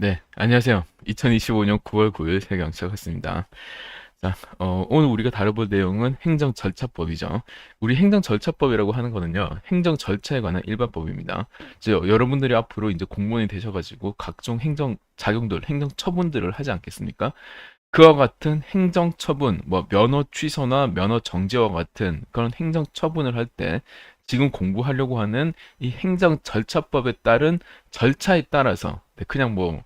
네, 안녕하세요. 2025년 9월 9일 세경 시작했습니다. 자, 어, 오늘 우리가 다뤄볼 내용은 행정 절차법이죠. 우리 행정 절차법이라고 하는 거는요, 행정 절차에 관한 일반법입니다. 이제 여러분들이 앞으로 이제 공무원이 되셔가지고 각종 행정 작용들, 행정 처분들을 하지 않겠습니까? 그와 같은 행정 처분, 뭐 면허 취소나 면허 정지와 같은 그런 행정 처분을 할때 지금 공부하려고 하는 이 행정 절차법에 따른 절차에 따라서 네, 그냥 뭐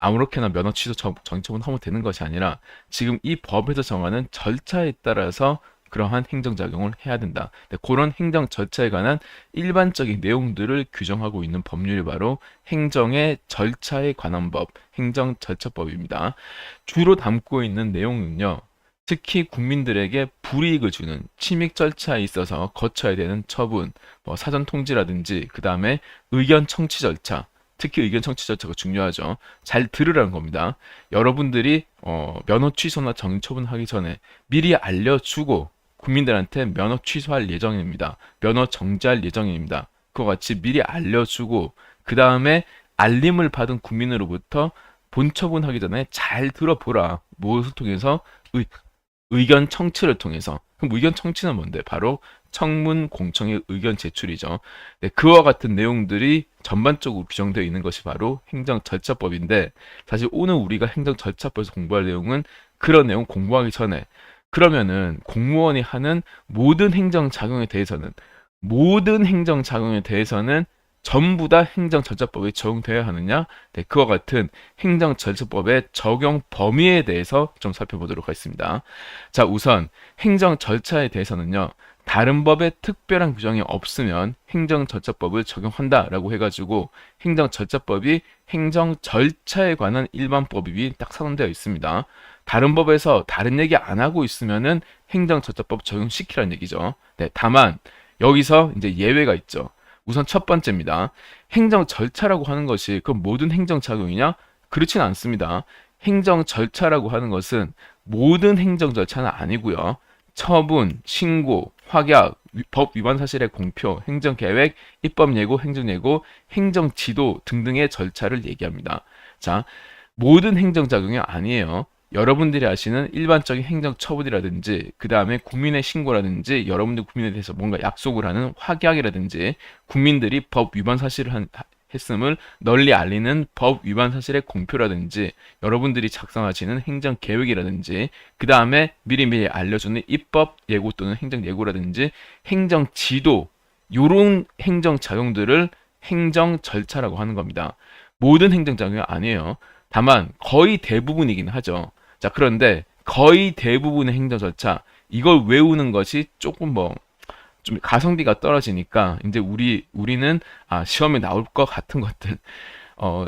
아무렇게나 면허 취소 정- 정처분 하면 되는 것이 아니라 지금 이 법에서 정하는 절차에 따라서 그러한 행정작용을 해야 된다. 네, 그런 행정 절차에 관한 일반적인 내용들을 규정하고 있는 법률이 바로 행정의 절차에 관한 법, 행정절차법입니다. 주로 담고 있는 내용은요. 특히 국민들에게 불이익을 주는 침익 절차에 있어서 거쳐야 되는 처분, 뭐 사전 통지라든지 그 다음에 의견 청취 절차, 특히 의견 청취 절차가 중요하죠. 잘 들으라는 겁니다. 여러분들이 어, 면허 취소나 정처분하기 전에 미리 알려주고 국민들한테 면허 취소할 예정입니다. 면허 정지할 예정입니다. 그와 같이 미리 알려주고 그 다음에 알림을 받은 국민으로부터 본처분하기 전에 잘 들어보라. 무엇을 통해서 의, 의견 청취를 통해서. 그럼 의견 청취는 뭔데? 바로 청문 공청의 의견 제출이죠. 네, 그와 같은 내용들이 전반적으로 규정되어 있는 것이 바로 행정 절차법인데 사실 오늘 우리가 행정 절차법에서 공부할 내용은 그런 내용 공부하기 전에 그러면은 공무원이 하는 모든 행정 작용에 대해서는 모든 행정 작용에 대해서는 전부 다 행정 절차법에 적용되어야 하느냐? 네, 그와 같은 행정 절차법의 적용 범위에 대해서 좀 살펴보도록 하겠습니다. 자, 우선 행정 절차에 대해서는요. 다른 법에 특별한 규정이 없으면 행정절차법을 적용한다라고 해가지고 행정절차법이 행정 절차에 관한 일반 법이 딱 선언되어 있습니다. 다른 법에서 다른 얘기 안 하고 있으면은 행정절차법 적용시키라는 얘기죠. 네, 다만 여기서 이제 예외가 있죠. 우선 첫 번째입니다. 행정 절차라고 하는 것이 그 모든 행정 작용이냐? 그렇진 않습니다. 행정 절차라고 하는 것은 모든 행정 절차는 아니고요. 처분, 신고, 확약, 위- 법 위반 사실의 공표, 행정 계획, 입법 예고, 행정 예고, 행정 지도 등등의 절차를 얘기합니다. 자, 모든 행정 작용이 아니에요. 여러분들이 아시는 일반적인 행정 처분이라든지 그 다음에 국민의 신고라든지 여러분들 국민에 대해서 뭔가 약속을 하는 확약이라든지 국민들이 법 위반 사실을 한, 했음을 널리 알리는 법 위반 사실의 공표라든지 여러분들이 작성하시는 행정 계획이라든지 그 다음에 미리미리 알려주는 입법 예고 또는 행정 예고라든지 행정 지도 요런 행정 작용들을 행정 절차라고 하는 겁니다. 모든 행정 작용이 아니에요. 다만 거의 대부분이긴 하죠. 자, 그런데 거의 대부분의 행정 절차 이걸 외우는 것이 조금 뭐 좀 가성비가 떨어지니까 이제 우리 우리는 아 시험에 나올 것 같은 것들 어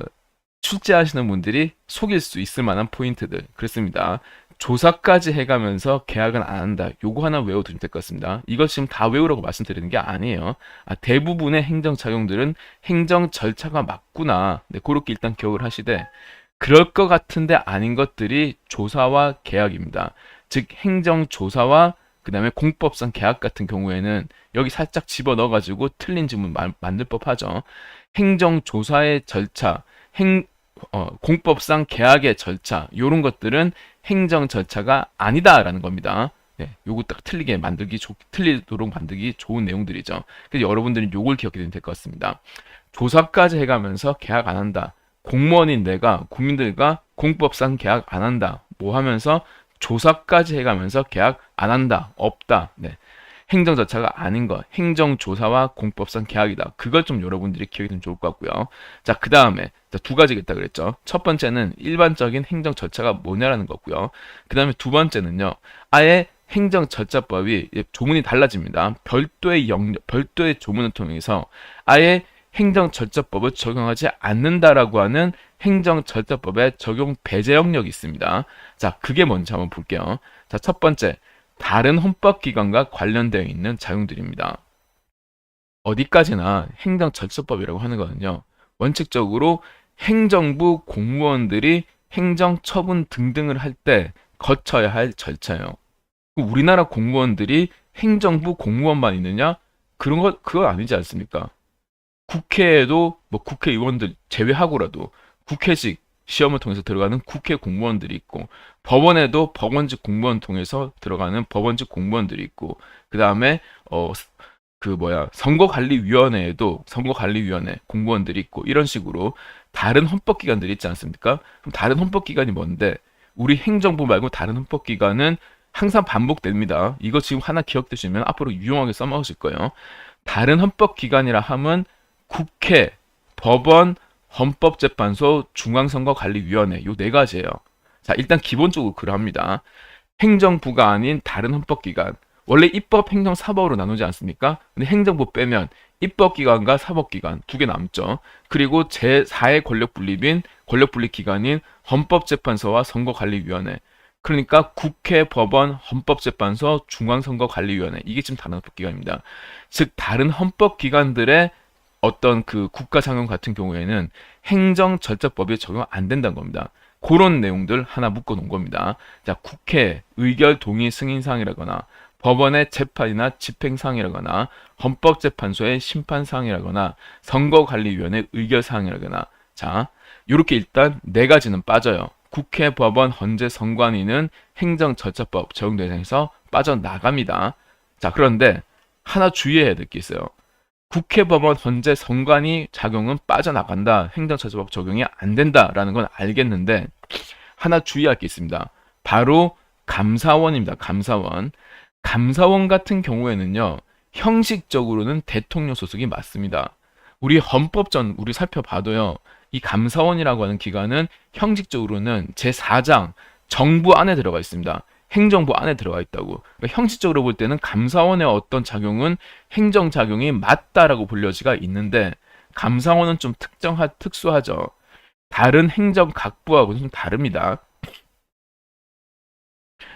출제하시는 분들이 속일 수 있을 만한 포인트들 그렇습니다. 조사까지 해가면서 계약은 안 한다. 요거 하나 외워두면 될 것 같습니다. 이것 지금 다 외우라고 말씀드리는 게 아니에요. 아, 대부분의 행정 작용들은 행정 절차가 맞구나. 네, 그렇게 일단 기억을 하시되 그럴 것 같은데 아닌 것들이 조사와 계약입니다. 즉 행정 조사와 그 다음에 공법상 계약 같은 경우에는 여기 살짝 집어 넣어가지고 틀린 질문 마- 만들 법하죠. 행정 조사의 절차, 행 어, 공법상 계약의 절차, 요런 것들은 행정 절차가 아니다라는 겁니다. 네, 요거 딱 틀리게 만들기 좋, 틀리도록 만들기 좋은 내용들이죠. 그래서 여러분들은 요걸 기억해 두면 될 것 같습니다. 조사까지 해가면서 계약 안 한다. 공무원인 내가 국민들과 공법상 계약 안 한다. 뭐 하면서 조사까지 해가면서 계약 안 한다. 없다. 네. 행정 절차가 아닌 것. 행정 조사와 공법상 계약이다. 그걸 좀 여러분들이 기억해 두면 좋을 것 같고요. 자, 그 다음에 두 가지가 있다 그랬죠. 첫 번째는 일반적인 행정 절차가 뭐냐라는 거고요. 그 다음에 두 번째는요. 아예 행정 절차법이 조문이 달라집니다. 별도의 영역, 별도의 조문을 통해서 아예 행정 절차법을 적용하지 않는다라고 하는 행정 절차법의 적용 배제 영역이 있습니다. 자, 그게 뭔지 한번 볼게요. 자, 첫 번째, 다른 헌법기관과 관련되어 있는 자용들입니다. 어디까지나 행정 절차법이라고 하는 거는요. 원칙적으로 행정부 공무원들이 행정 처분 등등을 할 때 거쳐야 할 절차예요. 우리나라 공무원들이 행정부 공무원만 있느냐? 그런 거 그거 아니지 않습니까? 국회에도 뭐 국회의원들 제외하고라도 국회직 시험을 통해서 들어가는 국회 공무원들이 있고 법원에도 법원직 공무원 통해서 들어가는 법원직 공무원들이 있고 그 다음에 어 그 뭐야 선거관리위원회에도 선거관리위원회 공무원들이 있고 이런 식으로 다른 헌법기관들이 있지 않습니까? 그럼 다른 헌법기관이 뭔데? 우리 행정부 말고 다른 헌법기관은 항상 반복됩니다. 이거 지금 하나 기억되시면 앞으로 유용하게 써먹으실 거예요. 다른 헌법기관이라 함은 국회, 법원, 헌법재판소, 중앙선거관리위원회 요 네 가지예요. 자, 일단 기본적으로 그러합니다. 행정부가 아닌 다른 헌법기관. 원래 입법, 행정, 사법으로 나누지 않습니까? 근데 행정부 빼면 입법기관과 사법기관 두 개 남죠. 그리고 제4의 권력분립인 권력분립기관인 헌법재판소와 선거관리위원회. 그러니까 국회, 법원, 헌법재판소, 중앙선거관리위원회 이게 지금 다른 헌법기관입니다. 즉 다른 헌법기관들의 어떤 그 국가장관 같은 경우에는 행정 절차법이 적용 안 된다는 겁니다. 그런 내용들 하나 묶어 놓은 겁니다. 자, 국회 의결 동의 승인사항이라거나 법원의 재판이나 집행사항이라거나 헌법재판소의 심판사항이라거나 선거관리위원회 의결사항이라거나 자, 이렇게 일단 네 가지는 빠져요. 국회, 법원, 헌재, 선관위는 행정 절차법 적용 대상에서 빠져나갑니다. 자, 그런데 하나 주의해야 될 게 있어요. 국회, 법원, 헌재, 선관위 작용은 빠져나간다. 행정처벌법 적용이 안 된다라는 건 알겠는데 하나 주의할 게 있습니다. 바로 감사원입니다. 감사원. 감사원 같은 경우에는요. 형식적으로는 대통령 소속이 맞습니다. 우리 헌법전 우리 살펴봐도요. 이 감사원이라고 하는 기관은 형식적으로는 제4장 정부 안에 들어가 있습니다. 행정부 안에 들어가 있다고. 그러니까 형식적으로 볼 때는 감사원의 어떤 작용은 행정 작용이 맞다라고 불려지가 있는데 감사원은 좀 특정하, 특수하죠. 다른 행정 각부하고는 좀 다릅니다.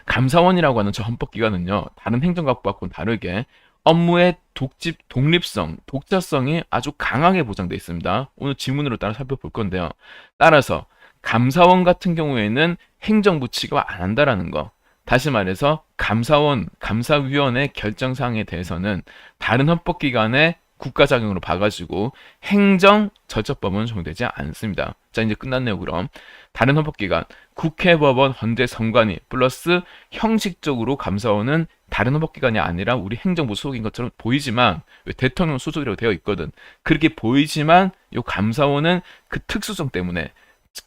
감사원이라고 하는 저 헌법기관은요, 다른 행정각부하고는 다르게 업무의 독집, 독립성, 독자성이 아주 강하게 보장되어 있습니다. 오늘 지문으로 따라 살펴볼 건데요. 따라서 감사원 같은 경우에는 행정부 취급 안 한다라는 거. 다시 말해서 감사원, 감사위원회 결정사항에 대해서는 다른 헌법기관의 국가작용으로 봐가지고 행정 절차법은 적용되지 않습니다. 자 이제 끝났네요. 그럼 다른 헌법기관 국회, 법원, 헌재, 선관위 플러스 형식적으로 감사원은 다른 헌법기관이 아니라 우리 행정부 소속인 것처럼 보이지만 왜 대통령 소속이라고 되어 있거든. 그렇게 보이지만 이 감사원은 그 특수성 때문에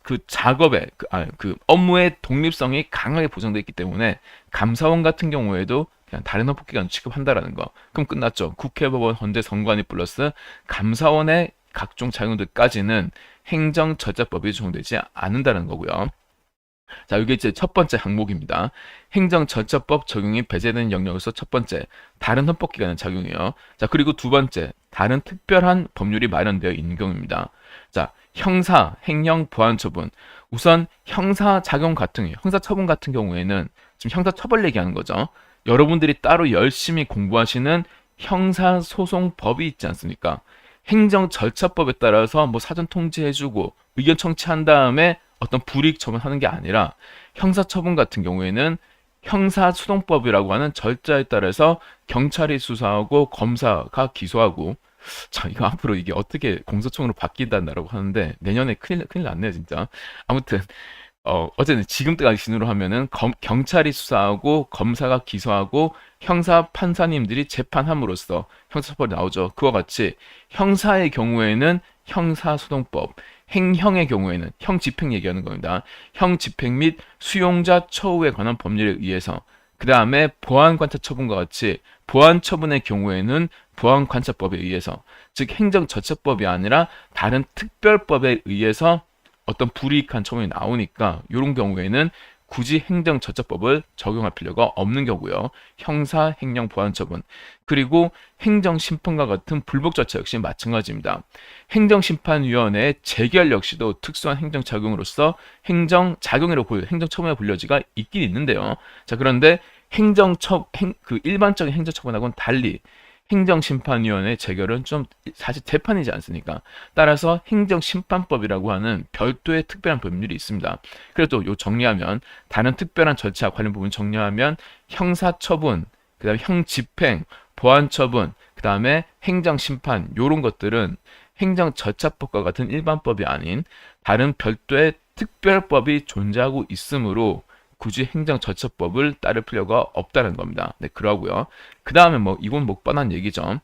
그 작업의 그, 아, 그 업무의 독립성이 강하게 보장되어 있기 때문에 감사원 같은 경우에도 그냥 다른 헌법기관 취급한다라는 거. 그럼 끝났죠. 국회, 법원, 헌재, 선관위 플러스 감사원의 각종 작용들까지는 행정절차법이 적용되지 않는다는 거고요. 자, 이게 이제 첫 번째 항목입니다. 행정절차법 적용이 배제되는 영역에서 첫 번째, 다른 헌법기관의 작용이에요. 자, 그리고 두 번째, 다른 특별한 법률이 마련되어 있는 경우입니다. 자, 형사, 행령, 보안 처분. 우선 형사 작용 같은 형사 처분 같은 경우에는 지금 형사 처벌 얘기하는 거죠. 여러분들이 따로 열심히 공부하시는 형사 소송법이 있지 않습니까? 행정 절차법에 따라서 뭐 사전 통지해주고 의견 청취한 다음에 어떤 불이익 처분하는 게 아니라 형사 처분 같은 경우에는 형사소송법이라고 하는 절차에 따라서 경찰이 수사하고 검사가 기소하고 자, 이거 앞으로 이게 어떻게 공소청으로 바뀐다라고 하는데 내년에 큰일, 큰일 났네요, 진짜. 아무튼 어, 어쨌든 지금까지 기준으로 하면은 검, 경찰이 수사하고 검사가 기소하고 형사 판사님들이 재판함으로써 형사처벌이 나오죠. 그와 같이 형사의 경우에는 형사소송법, 행형의 경우에는 형집행 얘기하는 겁니다. 형집행 및 수용자 처우에 관한 법률에 의해서 그 다음에 보안관찰 처분과 같이 보안 처분의 경우에는 보안관찰법에 의해서 즉 행정처처법이 아니라 다른 특별법에 의해서 어떤 불이익한 처분이 나오니까 이런 경우에는 굳이 행정처처법을 적용할 필요가 없는 경우요. 형사, 행령, 보안처분 그리고 행정심판과 같은 불복 절차 역시 마찬가지입니다. 행정심판위원회의 재결 역시도 특수한 행정작용으로서 행정작용이라고 불, 행정처분에 불려지가 있긴 있는데요. 자 그런데 행정처 행, 그 일반적인 행정처분하고는 달리 행정심판위원회 재결은 좀 사실 재판이지 않습니까? 따라서 행정심판법이라고 하는 별도의 특별한 법률이 있습니다. 그래도 요 정리하면 다른 특별한 절차 관련 부분 정리하면 형사처분, 그다음에 형집행, 보안처분, 그다음에 행정심판 요런 것들은 행정절차법과 같은 일반법이 아닌 다른 별도의 특별법이 존재하고 있으므로 굳이 행정절차법을 따를 필요가 없다는 겁니다. 네, 그러고요. 그 다음에 뭐 이건 뭐 뻔한 얘기죠.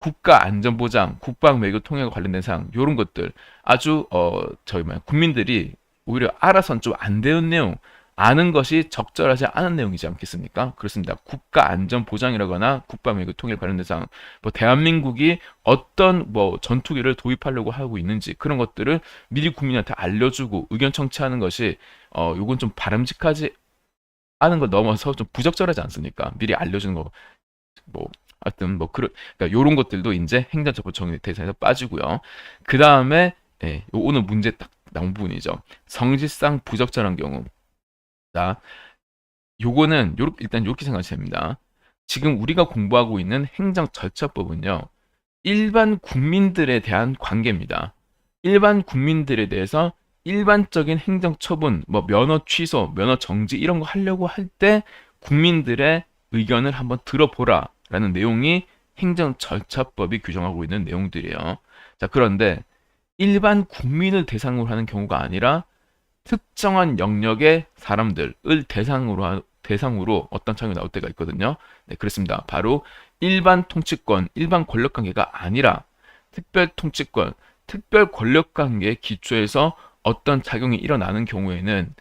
국가 안전보장, 국방 외교 통일과 관련된 사항 이런 것들 아주 어 저희 뭐야 국민들이 오히려 알아선 좀안 되는 내용 아는 것이 적절하지 않은 내용이지 않겠습니까? 그렇습니다. 국가 안전 보장이라거나 국방 외교 통일 관련된 사항, 뭐 대한민국이 어떤 뭐 전투기를 도입하려고 하고 있는지 그런 것들을 미리 국민한테 알려주고 의견 청취하는 것이 어 요건 좀 바람직하지 않은 걸 넘어서 좀 부적절하지 않습니까? 미리 알려주는 거 뭐 하여튼 뭐 그런 그러니까 요런 것들도 이제 행정처벌 정의 대상에서 빠지고요. 그 다음에 예, 요 오늘 문제 딱 나온 부분이죠. 성질상 부적절한 경우. 자, 요거는 요 일단 요렇게 생각하시면 됩니다. 지금 우리가 공부하고 있는 행정 절차법은요. 일반 국민들에 대한 관계입니다. 일반 국민들에 대해서 일반적인 행정 처분, 뭐 면허 취소, 면허 정지 이런 거 하려고 할 때 국민들의 의견을 한번 들어보라 라는 내용이 행정 절차법이 규정하고 있는 내용들이에요. 자, 그런데 일반 국민을 대상으로 하는 경우가 아니라 특정한 영역의 사람들을 대상으로 하- 대상으로 어떤 창이 나올 때가 있거든요. 네, 그렇습니다. 바로 일반 통치권, 일반 권력 관계가 아니라 특별 통치권, 특별 권력 관계에 기초해서 어떤 작용이 일어나는 경우에는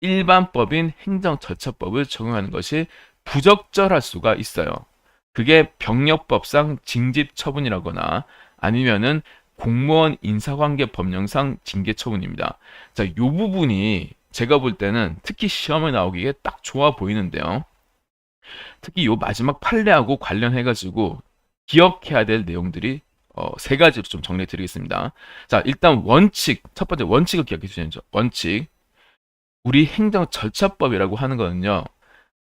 일반법인 행정절차법을 적용하는 것이 부적절할 수가 있어요. 그게 병력법상 징집 처분이라거나 아니면은 공무원 인사관계 법령상 징계 처분입니다. 자, 요 부분이 제가 볼 때는 특히 시험에 나오기에 딱 좋아 보이는데요. 특히 요 마지막 판례하고 관련해가지고 기억해야 될 내용들이 어, 세 가지로 좀 정리해 드리겠습니다. 자, 일단 원칙, 첫 번째 원칙을 기억해 주셔야죠. 원칙. 우리 행정 절차법이라고 하는 거는요,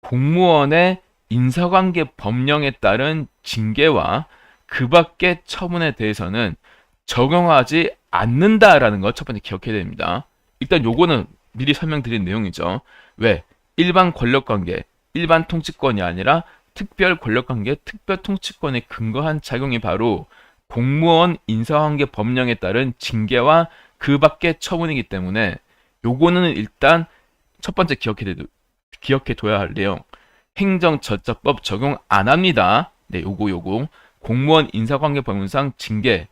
공무원의 인사관계 법령에 따른 징계와 그 밖의 처분에 대해서는 적용하지 않는다라는 거첫 번째 기억해야 됩니다. 일단 요거는 미리 설명드린 내용이죠. 왜? 일반 권력관계, 일반 통치권이 아니라 특별 권력관계, 특별 통치권에 근거한 작용이 바로 공무원 인사관계 법령에 따른 징계와 그 밖의 처분이기 때문에 요거는 일단 첫 번째 기억해, 기억해 둬야 할 내용. 행정절차법 적용 안 합니다. 네, 요거 요거. 공무원 인사관계 법령상 징계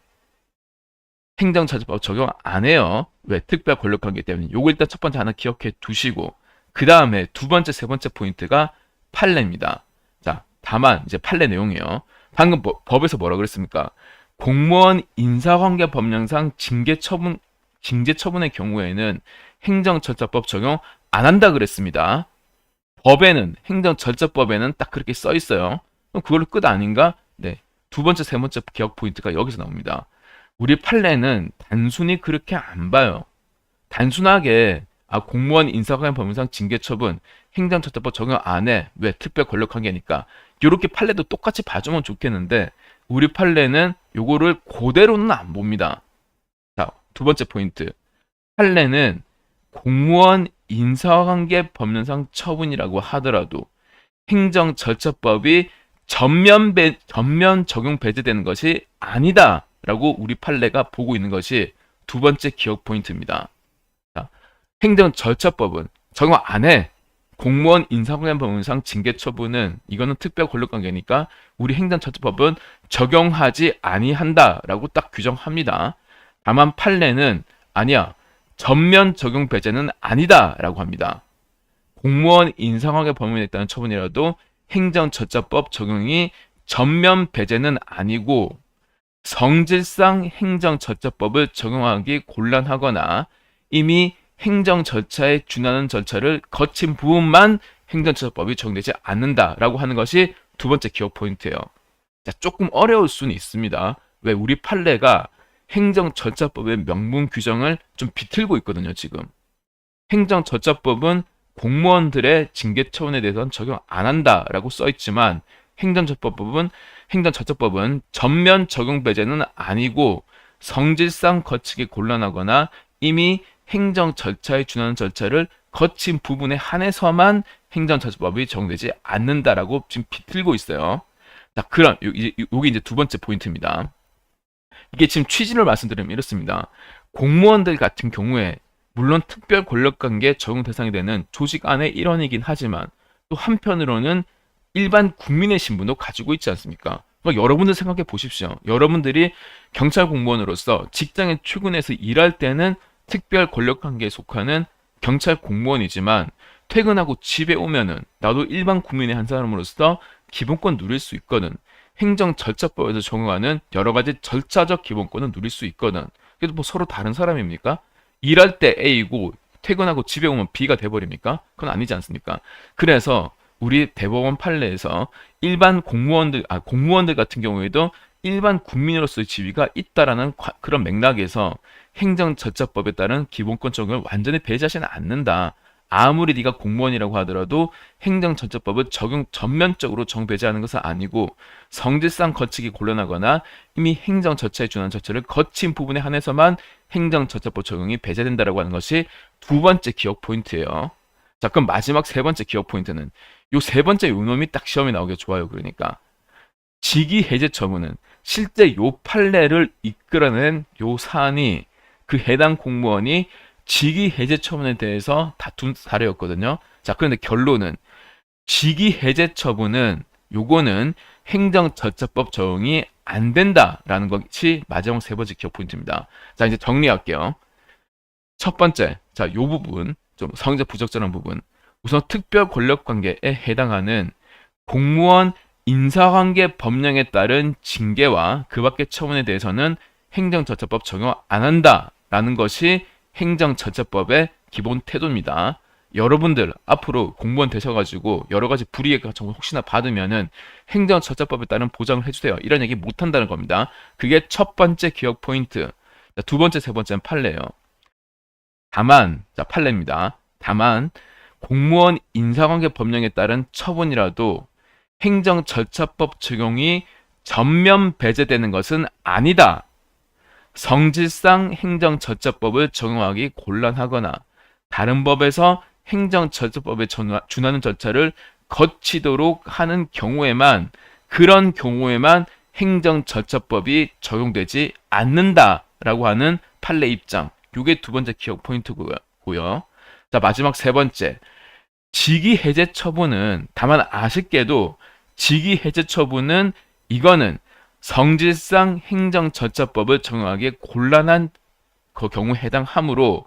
행정처벌법 적용 안 해요. 왜? 특별 권력관계 때문에. 요거 일단 첫 번째 하나 기억해 두시고 그 다음에 두 번째, 세 번째 포인트가 판례입니다. 자, 다만 이제 판례 내용이에요. 방금 법- 법에서 뭐라 그랬습니까? 공무원 인사관계 법령상 징계 처분 징계 처분의 경우에는 행정절차법 적용 안 한다 그랬습니다. 법에는 행정절차법에는 딱 그렇게 써 있어요. 그럼 그걸로 끝 아닌가? 네. 두 번째, 세 번째 기억 포인트가 여기서 나옵니다. 우리 판례는 단순히 그렇게 안 봐요. 단순하게 아 공무원 인사관계 법령상 징계 처분 행정처벌법 적용 안 해. 왜? 특별 권력 관계니까. 이렇게 판례도 똑같이 봐주면 좋겠는데 우리 판례는 요거를 그대로는 안 봅니다. 자, 두 번째 포인트. 판례는 공무원 인사관계 법령상 처분이라고 하더라도 행정절차법이 전면 배, 전면 적용 배제되는 것이 아니다 라고 우리 판례가 보고 있는 것이 두 번째 기억 포인트입니다. 자, 행정 절차법은 적용 안 해. 공무원 인사관계 법령상 징계 처분은 이거는 특별 권력관계니까 우리 행정절차법은 적용하지 아니한다라고 딱 규정합니다. 다만 판례는 아니야. 전면 적용 배제는 아니다라고 합니다. 공무원 인사관계 법령에 따른 처분이라도 행정절차법 적용이 전면 배제는 아니고 성질상 행정절차법을 적용하기 곤란하거나 이미 행정 절차에 준하는 절차를 거친 부분만 행정절차법이 적용되지 않는다라고 하는 것이 두 번째 기억 포인트예요. 자, 조금 어려울 수는 있습니다. 왜 우리 판례가 행정절차법의 명문 규정을 좀 비틀고 있거든요, 지금. 행정절차법은 공무원들의 징계 처분에 대해서는 적용 안 한다라고 써 있지만 행정절차법은 행정절차법은 전면 적용 배제는 아니고 성질상 거치기 곤란하거나 이미 행정 절차에 준하는 절차를 거친 부분에 한해서만 행정절차법이 적용되지 않는다라고 지금 비틀고 있어요. 자, 그럼 요게 이제 두 번째 포인트입니다. 이게 지금 취지를 말씀드리면 이렇습니다. 공무원들 같은 경우에 물론 특별 권력관계 적용 대상이 되는 조직 안의 일원이긴 하지만 또 한편으로는 일반 국민의 신분도 가지고 있지 않습니까? 그러니까 여러분들 생각해 보십시오. 여러분들이 경찰 공무원으로서 직장에 출근해서 일할 때는 특별 권력 관계에 속하는 경찰 공무원이지만 퇴근하고 집에 오면은 나도 일반 국민의 한 사람으로서 기본권 누릴 수 있거든. 행정 절차법에서 적용하는 여러 가지 절차적 기본권을 누릴 수 있거든. 그래도 뭐 서로 다른 사람입니까? 일할 때 A고 퇴근하고 집에 오면 B가 돼버립니까? 그건 아니지 않습니까? 그래서 우리 대법원 판례에서 일반 공무원들, 아, 공무원들 같은 경우에도 일반 국민으로서의 지위가 있다라는 과- 그런 맥락에서 행정절차법에 따른 기본권 적용을 완전히 배제하지는 않는다. 아무리 네가 공무원이라고 하더라도 행정절차법을 적용 전면적으로 정배제하는 것은 아니고 성질상 거치기 곤란하거나 이미 행정절차에 준하는 절차를 거친 부분에 한해서만 행정절차법 적용이 배제된다라고 하는 것이 두 번째 기억 포인트예요. 자, 그럼 마지막 세 번째 기억 포인트는 요 세 번째 요놈이 딱 시험에 나오기 좋아요. 그러니까 직위 해제 처분은 실제 요 판례를 이끌어낸 요 사안이 그 해당 공무원이 직위 해제 처분에 대해서 다툰 사례였거든요. 자, 그런데 결론은 직위 해제 처분은 요거는 행정절차법 적용이 안 된다라는 것이 마지막 세 번째 기억 포인트입니다. 자, 이제 정리할게요. 첫 번째, 자, 요 부분, 좀 성적 부적절한 부분. 우선 특별 권력 관계에 해당하는 공무원 인사관계 법령에 따른 징계와 그 밖의 처분에 대해서는 행정절차법 적용 안 한다라는 것이 행정절차법의 기본 태도입니다. 여러분들 앞으로 공무원 되셔가지고 여러 가지 불이익 정보 혹시나 받으면은 행정절차법에 따른 보장을 해주세요. 이런 얘기 못 한다는 겁니다. 그게 첫 번째 기억 포인트. 자, 두 번째, 세 번째는 판례예요. 다만, 자, 판례입니다. 다만, 공무원 인사관계 법령에 따른 처분이라도 행정 절차법 적용이 전면 배제되는 것은 아니다. 성질상 행정 절차법을 적용하기 곤란하거나 다른 법에서 행정 절차법에 전화- 준하는 절차를 거치도록 하는 경우에만 그런 경우에만 행정 절차법이 적용되지 않는다라고 하는 판례 입장. 이게 두 번째 기억 포인트고요. 자, 마지막 세 번째. 직위 해제 처분은 다만 아쉽게도 직위 해제 처분은 이거는 성질상 행정절차법을 적용하기 곤란한 그 경우에 해당하므로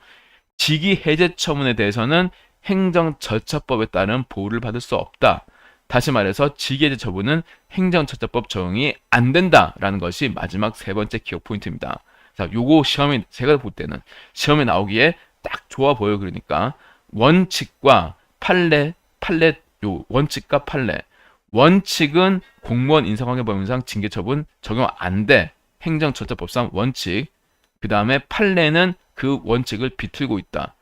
직위 해제 처분에 대해서는 행정절차법에 따른 보호를 받을 수 없다. 다시 말해서 직위 해제 처분은 행정절차법 적용이 안 된다라는 것이 마지막 세 번째 기억 포인트입니다. 자, 요거 시험에 제가 볼 때는 시험에 나오기에 딱 좋아 보여 그러니까 원칙과 판례, 판례 요 원칙과 판례. 원칙은 공무원 인사관계법인상 징계처분 적용 안 돼. 행정절차법상 원칙. 그 다음에 판례는 그 원칙을 비틀고 있다.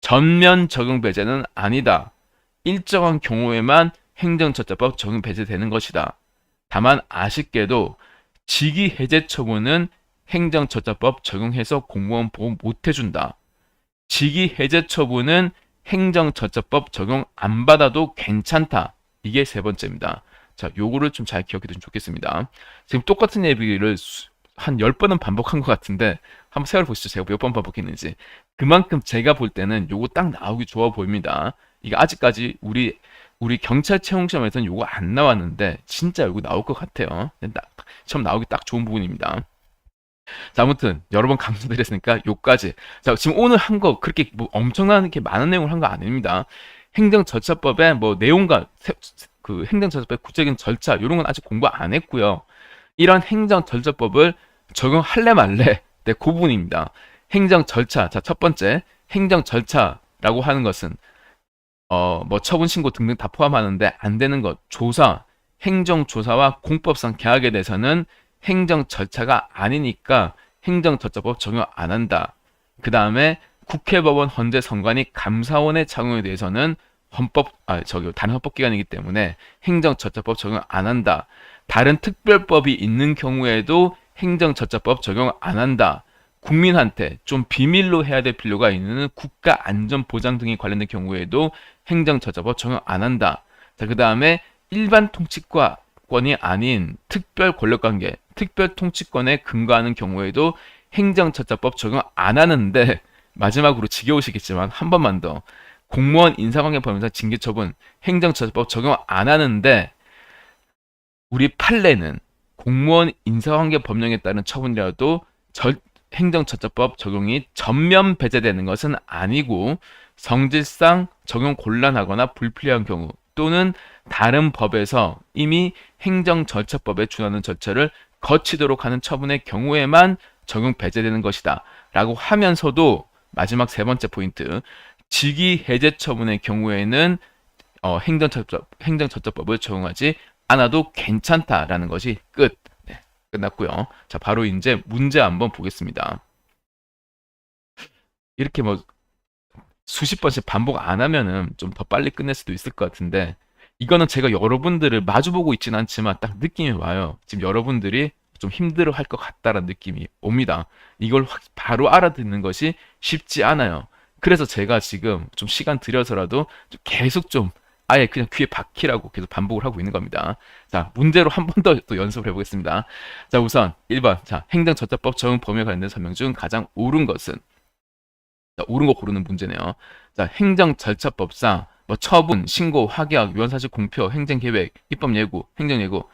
전면 적용 배제는 아니다. 일정한 경우에만 행정절차법 적용 배제되는 것이다. 다만 아쉽게도 직위 해제 처분은 행정절차법 적용해서 공무원 보호 못 해준다. 직위 해제 처분은 행정절차법 적용 안 받아도 괜찮다. 이게 세 번째입니다. 자, 요거를 좀 잘 기억해 두시면 좋겠습니다. 지금 똑같은 예비를 수- 한 10번은 반복한 것 같은데 한번 세월 보시죠. 제가 몇 번 반복했는지. 그만큼 제가 볼 때는 요거 딱 나오기 좋아 보입니다. 이게 아직까지 우리 우리 경찰 채용 시험에서는 요거 안 나왔는데 진짜 요거 나올 것 같아요. 딱, 처음 나오기 딱 좋은 부분입니다. 자, 아무튼 여러 번 강조드렸으니까 요까지. 자, 지금 오늘 한 거 그렇게 뭐 엄청난 이렇게 많은 내용을 한 거 아닙니다. 행정절차법의 뭐 내용과 세- 그 행정절차법의 구체적인 절차 이런 건 아직 공부 안 했고요. 이런 행정절차법을 적용할래 말래 네, 그 부분입니다. 행정절차. 자, 첫 번째 행정절차라고 하는 것은 어, 뭐 처분 신고 등등 다 포함하는데 안 되는 것 조사, 행정조사와 공법상 계약에 대해서는 행정 절차가 아니니까 행정 절차법 적용 안 한다. 그 다음에 국회법원 헌재 선관위 감사원의 작용에 대해서는 헌법 아 저기 다른 헌법기관이기 때문에 행정절차법 적용 안 한다. 다른 특별법이 있는 경우에도 행정절차법 적용 안 한다. 국민한테 좀 비밀로 해야 될 필요가 있는 국가 안전 보장 등에 관련된 경우에도 행정절차법 적용 안 한다. 자, 그 다음에 일반 통치 권이 아닌 특별 권력관계, 특별 통치권에 근거하는 경우에도 행정절차법 적용 안 하는데 마지막으로 지겨우시겠지만 한 번만 더 공무원 인사관계 법령상 징계 처분 행정처벌법 적용 안 하는데 우리 판례는 공무원 인사관계 법령에 따른 처분이라도 절, 행정처벌법 적용이 전면 배제되는 것은 아니고 성질상 적용 곤란하거나 불필요한 경우 또는 다른 법에서 이미 행정 절차법에 준하는 절차를 거치도록 하는 처분의 경우에만 적용 배제되는 것이다. 라고 하면서도 마지막 세 번째 포인트 직위 해제 처분의 경우에는 어, 행정처벌법을 적용하지 않아도 괜찮다라는 것이 끝. 네, 끝났고요. 자, 바로 이제 문제 한번 보겠습니다. 이렇게 뭐 수십 번씩 반복 안 하면은 좀 더 빨리 끝낼 수도 있을 것 같은데 이거는 제가 여러분들을 마주보고 있진 않지만 딱 느낌이 와요. 지금 여러분들이 좀 힘들어 할 것 같다라는 느낌이 옵니다. 이걸 확 바로 알아듣는 것이 쉽지 않아요. 그래서 제가 지금 좀 시간 들여서라도 좀 계속 좀 아예 그냥 귀에 박히라고 계속 반복을 하고 있는 겁니다. 자, 문제로 한 번 더 또 연습을 해보겠습니다. 자, 우선 1번. 자, 행정처벌법 적용 범위에 관련된 설명 중 가장 옳은 것은 자, 옳은 거 고르는 문제네요. 자, 행정 절차법상 뭐 처분, 신고, 확약, 유언사실 공표, 행정계획, 입법예고, 행정예고,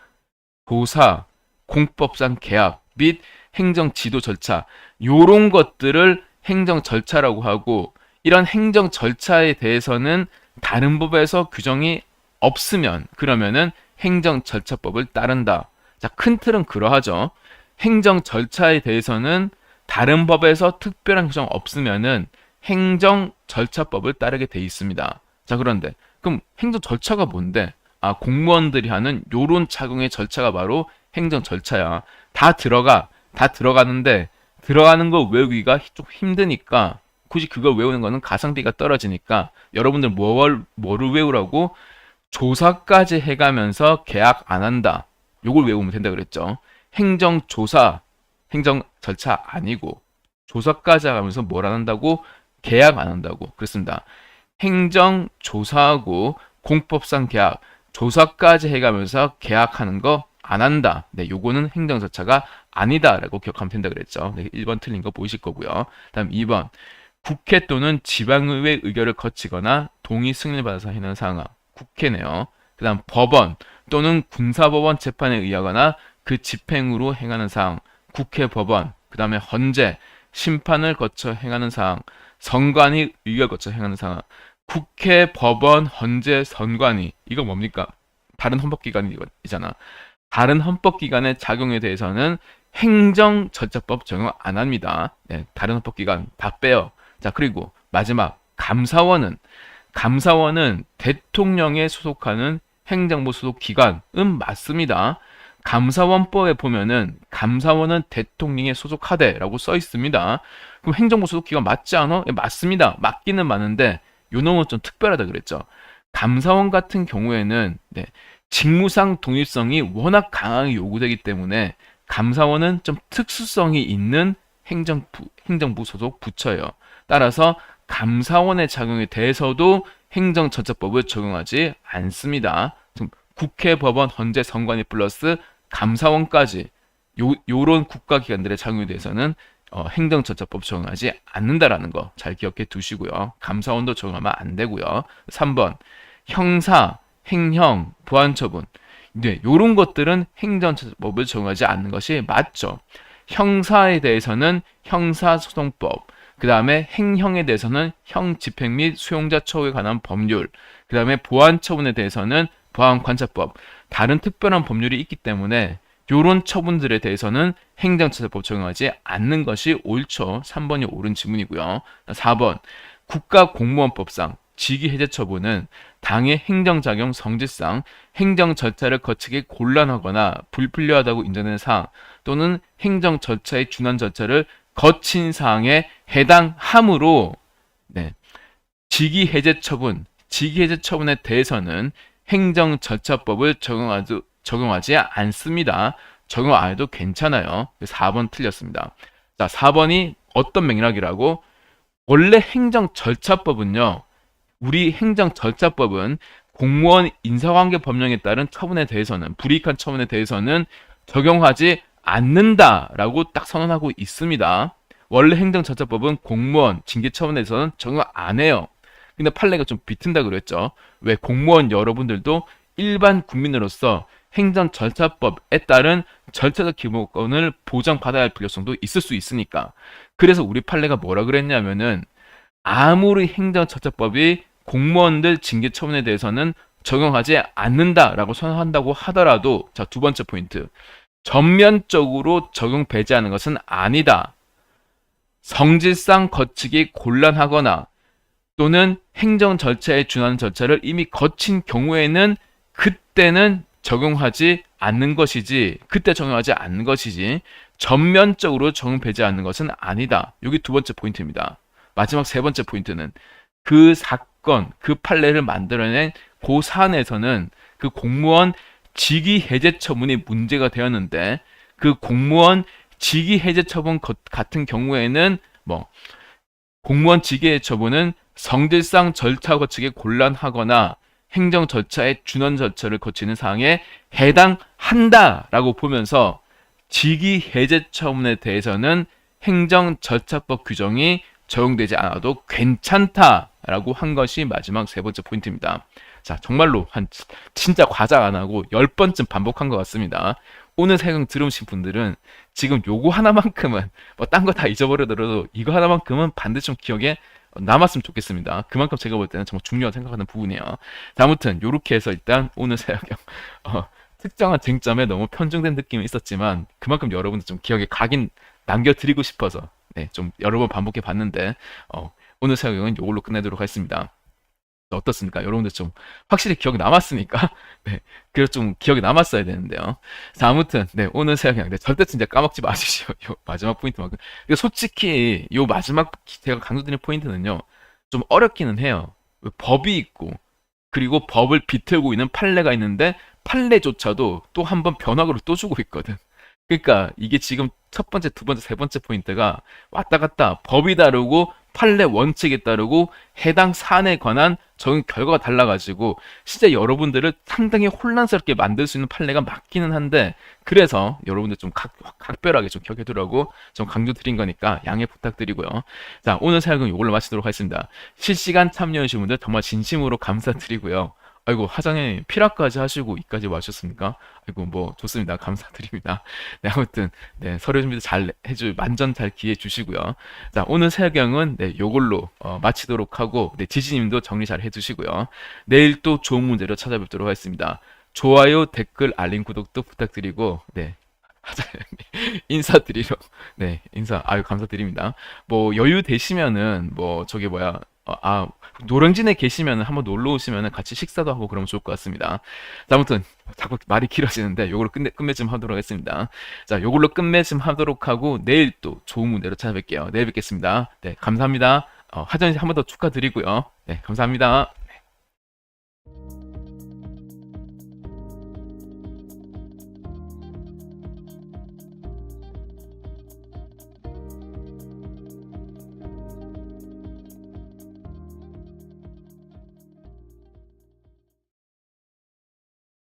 조사, 공법상 계약 및 행정 지도 절차 요런 것들을 행정 절차라고 하고 이런 행정 절차에 대해서는 다른 법에서 규정이 없으면 그러면은 행정 절차법을 따른다. 자, 큰 틀은 그러하죠. 행정 절차에 대해서는 다른 법에서 특별한 규정 없으면은 행정 절차법을 따르게 돼 있습니다. 자, 그런데 그럼 행정 절차가 뭔데? 아, 공무원들이 하는 요런 착용의 절차가 바로 행정 절차야. 다 들어가. 다 들어가는데 들어가는 거 외우기가 좀 힘드니까 굳이 그걸 외우는 거는 가성비가 떨어지니까 여러분들 뭘, 뭐를 외우라고 조사까지 해가면서 계약 안 한다. 요걸 외우면 된다 그랬죠. 행정조사, 행정 절차 아니고 조사까지 하면서 뭘 안 한다고 계약 안 한다고 그랬습니다. 행정 조사하고 공법상 계약, 조사까지 해가면서 계약하는 거 안 한다. 네, 요거는 행정 절차가 아니다라고 기억하면 된다 그랬죠. 네, 1번 틀린 거 보이실 거고요. 다음 2번. 국회 또는 지방의회 의결을 거치거나 동의 승인을 받아서 해는 상황. 국회네요. 그 다음 법원 또는 군사법원 재판에 의하거나 그 집행으로 행하는 사항. 국회 법원. 그 다음에 헌재, 심판을 거쳐 행하는 사항. 선관위 의결 거쳐 행하는 상황. 국회, 법원, 헌재, 선관위. 이거 뭡니까? 다른 헌법기관이잖아. 다른 헌법기관의 작용에 대해서는 행정절차법 적용 안 합니다. 네, 다른 헌법기관 다 빼요. 자, 그리고 마지막 감사원은 감사원은 대통령에 소속하는 행정부 소속 기관은 맞습니다. 감사원법에 보면은 감사원은 대통령에 소속하되라고 써 있습니다. 그럼 행정부 소속 기관 맞지 않아? 예, 맞습니다. 맞기는 맞는데 요 놈은 좀 특별하다 그랬죠. 감사원 같은 경우에는 네, 직무상 독립성이 워낙 강하게 요구되기 때문에 감사원은 좀 특수성이 있는 행정부, 행정부 소속 부처예요. 따라서 감사원의 작용에 대해서도 행정처처법을 적용하지 않습니다. 국회, 법원, 헌재, 선관위 플러스 감사원까지 요, 요런 국가기관들의 작용에 대해서는 어, 행정처처법 적용하지 않는다라는 거 잘 기억해 두시고요. 감사원도 적용하면 안 되고요. 3번 형사, 행형, 보안처분. 네, 요런 것들은 행정처벌법을 적용하지 않는 것이 맞죠. 형사에 대해서는 형사소송법, 그 다음에 행형에 대해서는 형집행 및 수용자 처우에 관한 법률, 그 다음에 보안처분에 대해서는 보안관찰법, 다른 특별한 법률이 있기 때문에 요런 처분들에 대해서는 행정처벌법 적용하지 않는 것이 옳죠. 3번이 옳은 지문이고요. 4번 국가공무원법상 직위해제 처분은 당의 행정작용 성질상 행정 절차를 거치기 곤란하거나 불필요하다고 인정되는 사항 또는 행정 절차의 준한 절차를 거친 사항에 해당하므로 네, 직위해제 처분, 직위해제 처분에 대해서는 행정 절차법을 적용하지, 적용하지 않습니다. 적용 안 해도 괜찮아요. 4번 틀렸습니다. 자, 4번이 어떤 맥락이라고? 원래 행정 절차법은요. 우리 행정 절차법은 공무원 인사관계 법령에 따른 처분에 대해서는 불이익한 처분에 대해서는 적용하지 않는다라고 딱 선언하고 있습니다. 원래 행정절차법은 공무원 징계 처분에서는 적용 안 해요. 근데 판례가 좀 비튼다 그랬죠. 왜 공무원 여러분들도 일반 국민으로서 행정 절차법에 따른 절차적 기본권을 보장받아야 할 필요성도 있을 수 있으니까. 그래서 우리 판례가 뭐라 그랬냐면은 아무리 행정 절차법이 공무원들 징계 처분에 대해서는 적용하지 않는다라고 선언한다고 하더라도 자 두 번째 포인트 전면적으로 적용 배제하는 것은 아니다. 성질상 거치기 곤란하거나 또는 행정 절차에 준하는 절차를 이미 거친 경우에는 그때는 적용하지 않는 것이지 그때 적용하지 않는 것이지 전면적으로 적용 배제하는 것은 아니다. 여기 두 번째 포인트입니다. 마지막 세 번째 포인트는 그 사건, 그 판례를 만들어낸 그 사안에서는 그 공무원 직위 해제 처분이 문제가 되었는데 그 공무원 직위 해제 처분 것- 같은 경우에는 뭐 공무원 직위 해제 처분은 성질상 절차 거치기 곤란하거나 행정 절차의 준원 절차를 거치는 사항에 해당한다라고 보면서 직위 해제 처분에 대해서는 행정 절차법 규정이 적용되지 않아도 괜찮다라고 한 것이 마지막 세 번째 포인트입니다. 자, 정말로 한 진짜 과장 안 하고 열 번쯤 반복한 것 같습니다. 오늘 세강 들으신 분들은 지금 요거 하나만큼은 뭐 딴 거 다 잊어버리더라도 이거 하나만큼은 반드시 좀 기억에 남았으면 좋겠습니다. 그만큼 제가 볼 때는 정말 중요하다고 생각하는 부분이에요. 자, 아무튼 요렇게 해서 일단 오늘 세강 어, 특정한 쟁점에 너무 편중된 느낌이 있었지만 그만큼 여러분들 좀 기억에 각인 남겨드리고 싶어서 네, 좀 여러 번 반복해 봤는데 어, 오늘 사용은 이걸로 끝내도록 하겠습니다. 어떻습니까? 여러분들 좀 확실히 기억이 남았으니까 네, 그래서 좀 기억이 남았어야 되는데요. 자, 아무튼 네, 오늘 사용량 네, 절대 진짜 까먹지 마십시오. 요 마지막 포인트만큼. 이거 솔직히 요 마지막 제가 강조드린 포인트는요. 좀 어렵기는 해요. 왜 법이 있고 그리고 법을 비틀고 있는 판례가 있는데 판례조차도 또 한 번 변화구를 또 주고 있거든. 그러니까 이게 지금 첫 번째, 두 번째, 세 번째 포인트가 왔다 갔다 법이 다르고 판례 원칙에 따르고 해당 사안에 관한 적용 결과가 달라가지고 진짜 여러분들을 상당히 혼란스럽게 만들 수 있는 판례가 맞기는 한데 그래서 여러분들 좀 각, 각별하게 좀 기억해두라고 좀 강조드린 거니까 양해 부탁드리고요. 자 오늘 사역은 이걸로 마치도록 하겠습니다. 실시간 참여해주신 분들 정말 진심으로 감사드리고요. 아이고 하장님 피라까지 하시고 이까지 와주셨습니까? 아이고 뭐 좋습니다. 감사드립니다. 네 아무튼 네 서류 준비도 잘 해줄 만전 잘 기해 주시고요. 자 오늘 세경은 네 요걸로 어, 마치도록 하고 네 지지님도 정리 잘 해주시고요. 내일 또 좋은 문제로 찾아뵙도록 하겠습니다. 좋아요 댓글 알림 구독도 부탁드리고 네 인사드리러 네 인사 아유 감사드립니다. 뭐 여유 되시면은 뭐 저기 뭐야 어, 아 노량진에 계시면 한번 놀러 오시면 같이 식사도 하고 그러면 좋을 것 같습니다. 자, 아무튼 자꾸 말이 길어지는데 요걸로 끝내 끝맺음 하도록 하겠습니다. 자, 요걸로 끝맺음 하도록 하고 내일 또 좋은 문제로 찾아뵐게요. 내일 뵙겠습니다. 네, 감사합니다. 어, 하전이 한번 더 축하드리고요. 네, 감사합니다.